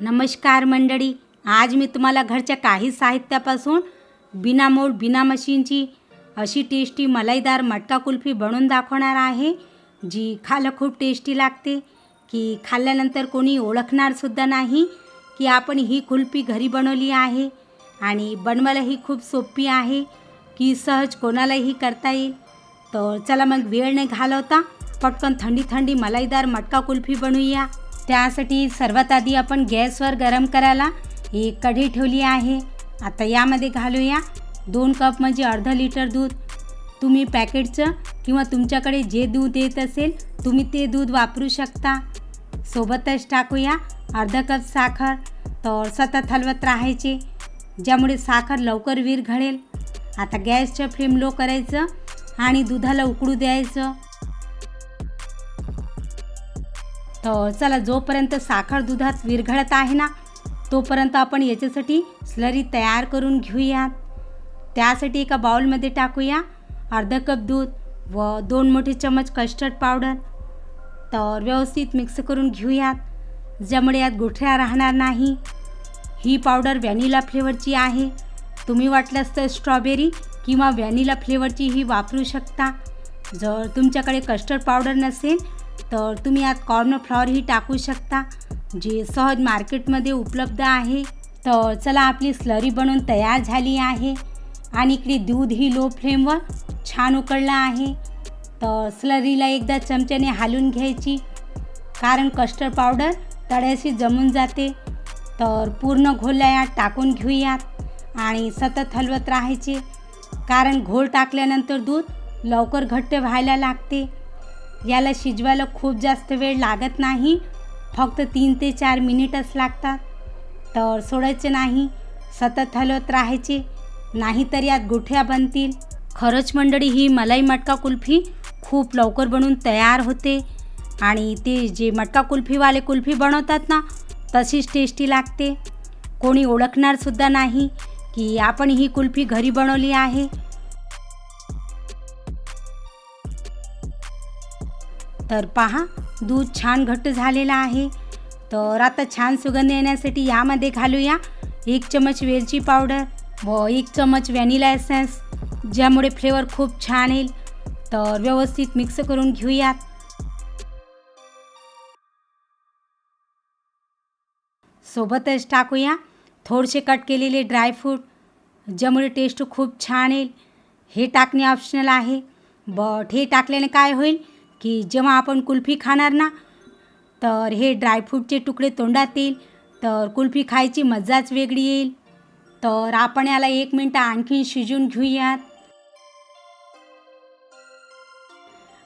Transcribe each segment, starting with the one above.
नमस्कार मंडळी आज मी तुम्हाला घरच्या काही साहित्यापासून बिना मोड बिना मशीनची अशी टेस्टी मलाईदार मटका कुल्फी बनवून दाखवणार आहे जी खायला खूप टेस्टी लागते. की खाल्ल्यानंतर कोणी ओळखणारसुद्धा नाही की आपण ही कुल्फी घरी बनवली आहे आणि बनवायलाही खूप सोपी आहे की सहज कोणालाही करता येईल. तर चला मग वेळ नाही घालवता पटकन थंडी थंडी मलाईदार मटका कुल्फी बनवूया. त्यासाठी सर्वात आधी आपण गॅसवर गरम करायला एक कढी ठेवली आहे. आता यामध्ये घालूया दोन कप म्हणजे अर्धा लिटर दूध. तुम्ही पॅकेटचं किंवा तुमच्याकडे जे दूध येत असेल तुम्ही ते दूध वापरू शकता. सोबतच टाकूया अर्धा कप साखर. तर सतत हलवत राहायचे ज्यामुळे साखर लवकर विरघळेल. आता गॅसचं फ्लेम लो करायचं आणि दुधाला उकळू द्यायचं. तर चला जोपर्यंत साखर दुधात विरघळत आहे ना तोपर्यंत आपण याच्यासाठी स्लरी तयार करून घेऊयात त्यासाठी एका बाउलमध्ये टाकूया अर्धा कप दूध व दोन मोठे चमच कस्टर्ड पावडर. तर व्यवस्थित मिक्स करून घेऊयात. ज्यामुळे यात गुठळ्या राहणार नाही. ही पावडर व्हॅनिला फ्लेवरची आहे. तुम्ही वाटल्यास तर स्ट्रॉबेरी किंवा व्हॅनिला फ्लेवरची ही वापरू शकता. जर तुमच्याकडे कस्टर्ड पावडर नसेल तर तुम्ही यात कॉर्नफ्लॉवरही टाकू शकता जे सहज मार्केटमध्ये उपलब्ध आहे. तर चला आपली स्लरी बनवून तयार झाली आहे. आणि इकडे दूध ही लो फ्लेमवर छान उकळलं आहे. तर स्लरीला एकदा चमच्याने हालून घ्यायची कारण कस्टर्ड पावडर तळ्याशी जमून जाते. तर पूर्ण घोलला यात टाकून घेऊयात. आणि सतत हलवत राहायचे कारण घोल टाकल्यानंतर दूध लवकर घट्ट व्हायला लागते. याला शिजवायला खूप जास्त वेळ लागत नाही. फक्त तीन ते चार मिनिटच लागतात. तर सोडायचे नाही. सतत हलवत राहायचे. नाहीतर यात गुठ्या बनतील. खरंच मंडळी ही मलाई मटका कुल्फी खूप लवकर बनवून तयार होते. आणि ते जे मटका कुल्फीवाले कुल्फी बनवतात ना तशीच टेस्टी लागते. कोणी ओळखणारसुद्धा नाही की आपण ही कुल्फी घरी बनवली आहे. तर पहा दूध छान घट्ट झालेलं आहे. तर आता छान सुगंध येण्यासाठी यामध्ये घालूया एक चमच वेलची पावडर व एक चमच व्हॅनिला एसेन्स ज्यामुळे फ्लेवर खूप छान येईल. तर व्यवस्थित मिक्स करून घेऊयात. सोबतच टाकूया थोडेसे कट केलेले ड्रायफ्रूट ज्यामुळे टेस्ट खूप छान येईल. हे टाकणे ऑप्शनल आहे. बट हे टाकल्याने काय होईल? की जेव्हा आपण कुल्फी खाणार ना तर हे ड्रायफ्रूटचे तुकडे तोंडात येईल तर कुल्फी खायची मजाच वेगळी येईल. तर आपण याला एक मिनटं आणखीन शिजून घेऊयात.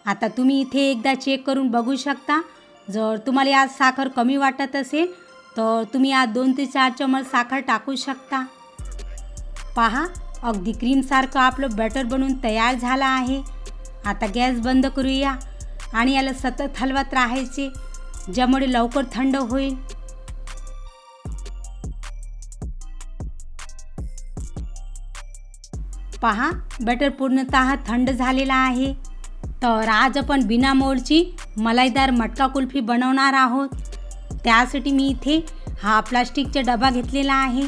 आता तुम्ही इथे एकदा चेक करून बघू शकता. जर तुम्हाला यात साखर कमी वाटत असेल तर तुम्ही यात दोन ते चार चमच साखर टाकू शकता. पहा अगदी क्रीमसारखं आपलं बॅटर बनवून तयार झालं आहे. आता गॅस बंद करूया. आणि याला सतत हलवत राहायचे. ज्यामुळे लवकर थंड होईल. पहा बटर पूर्णतः थंड झालेला आहे. तर आज आपण बिना मोडची मलाईदार मटका कुल्फी बनवणार आहोत. त्यासाठी मी इथे हा प्लास्टिकचा डबा घेतलेला आहे.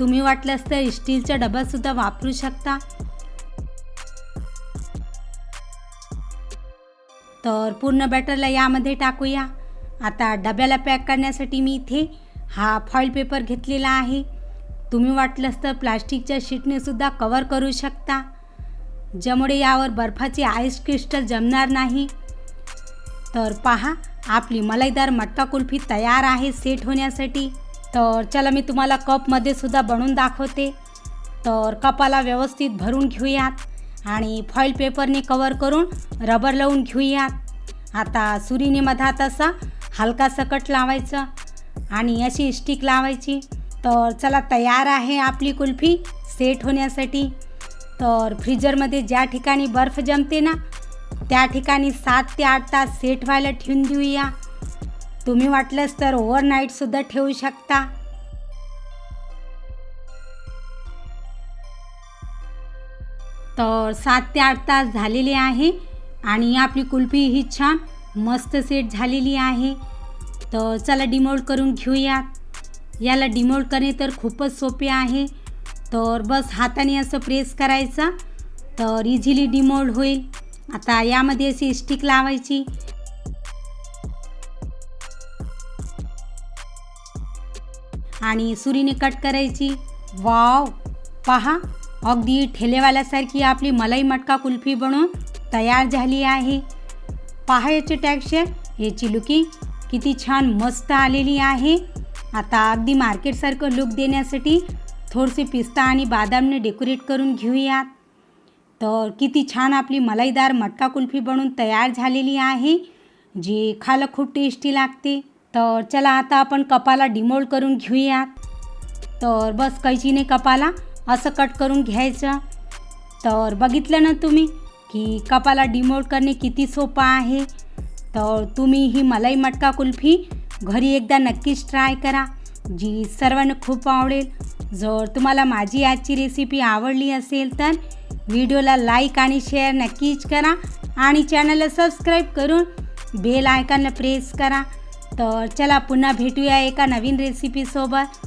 तुम्ही वाटलंच तर स्टीलचा डबासुद्धा वापरू शकता. तर पूर्ण बॅटरला यामध्ये टाकूया. आता डब्याला पॅक करण्यासाठी मी इथे हा फॉईल पेपर घेतलेला आहे. तुम्ही वाटलंच तर प्लास्टिकच्या शीटनेसुद्धा कवर करू शकता. ज्यामुळे यावर बर्फाचे आईस क्रिस्टल जमणार नाही. तर पहा आपली मलाईदार मटका कुल्फी तयार आहे सेट होण्यासाठी. तर चला मी तुम्हाला कपमध्ये सुद्धा बनवून दाखवते. तर कपाला व्यवस्थित भरून घेऊयात. आणि फॉईल पेपरने कवर करून रबर लावून घेऊयात आता सुरीने मधात असा हलका सकट लावायचं आणि अशी स्टिक लावायची. तर चला तयार आहे आपली कुल्फी सेट होण्यासाठी. तर फ्रीजरमध्ये ज्या ठिकाणी बर्फ जमते ना त्या ठिकाणी सात ते आठ तास सेट व्हायला ठेवून देऊया. तुम्ही वाटलंच तर ओव्हरनाईटसुद्धा ठेवू शकता. तर सात ते आठ तास झालेले आहे आणि आपली कुल्फी ही छान मस्त सेट झालेली आहे. तर चला डिमोल्ड करून घेऊयात याला डिमोल्ड करणे तर खूपच सोपे आहे. तर बस हाताने असं प्रेस करायचं. तर इझिली डिमोल्ड होईल. आता यामध्ये अशी स्टिक लावायची. आणि सुरीने कट करायची. वाव! पहा! अगदी ठेलेवाल्यासारखी आपली मलाई मटका कुल्फी बनून तयार झाली आहे. पहा याचे टॅक्स्चर याची लुकिंग किती छान मस्त आलेली आहे. आता अगदी मार्केटसारखं लुक देण्यासाठी थोडसे पिस्ता आणि बदामने डेकोरेट करून घेऊयात. तर किती छान आपली मलाईदार मटका कुल्फी बनून तयार झालेली आहे जी खायला खूप टेस्टी लागते. तर चला आता आपण कपाला डिमोल्ड करून घेऊयात. तर बस कैचीने कपाला असं कट करून घ्यायचं. तर बघितलं ना तुम्ही की कपाला डिमोट करणे किती सोपं आहे. तर तुम्ही ही मलाई मटका कुल्फी घरी एकदा नक्कीच ट्राय करा जी सर्वांना खूप आवडेल. जर तुम्हाला माझी आजची रेसिपी आवडली असेल तर व्हिडिओला लाईक आणि शेअर नक्कीच करा आणि चॅनलला सबस्क्राईब करून बेल आयकॉनला प्रेस करा. तर चला पुन्हा भेटूया एका नवीन रेसिपीसोबत